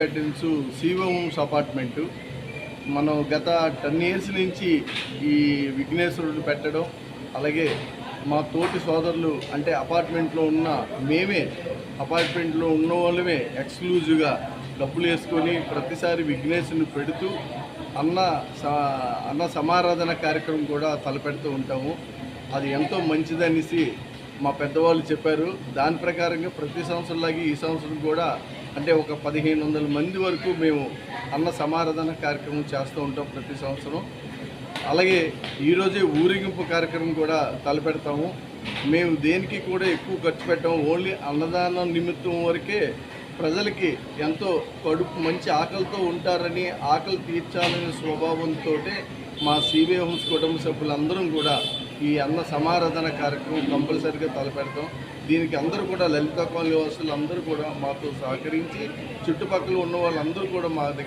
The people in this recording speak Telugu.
Guidance CO homes apartment. మనం గత టెన్ ఇయర్స్ నుంచి ఈ విఘ్నేశ్వరుడు పెట్టడం అలాగే మా తోటి సోదరులు అంటే అపార్ట్మెంట్లో ఉన్న మేమే అపార్ట్మెంట్లో ఉన్న వాళ్ళమే ఎక్స్క్లూజివ్గా డబ్బులు వేసుకొని ప్రతిసారి విఘ్నేశ్వరుని పెడుతూ అన్న అన్న సమారాధన కార్యక్రమం కూడా తలపెడుతూ ఉంటాము. అది ఎంతో మంచిదనేసి మా పెద్దవాళ్ళు చెప్పారు దాని ప్రకారంగా ప్రతి సంవత్సరంలాగే ఈ సంవత్సరం కూడా అంటే ఒక పదిహేను వందల మంది వరకు మేము అన్న సమారాధన కార్యక్రమం చేస్తూ ఉంటాం ప్రతి సంవత్సరం. అలాగే ఈరోజే ఊరేగింపు కార్యక్రమం కూడా తలపెడతాము. మేము దేనికి కూడా ఎక్కువ ఖర్చు పెట్టాము ఓన్లీ అన్నదానం నిమిత్తం వరకే ప్రజలకి ఎంతో కడుపు మంచి ఆకలితో ఉంటారని ఆకలి తీర్చాలనే స్వభావంతో మా సిబిఐ హోమ్స్ కుటుంబ సభ్యులందరం కూడా ఈ అన్న సమారాధన కార్యక్రమం కంపల్సరీగా తలపెడతాం. దీనికి అందరూ కూడా లలిత కాలనీ వాసులు అందరూ కూడా మాతో సహకరించి చుట్టుపక్కల ఉన్న వాళ్ళందరూ కూడా మా దగ్గర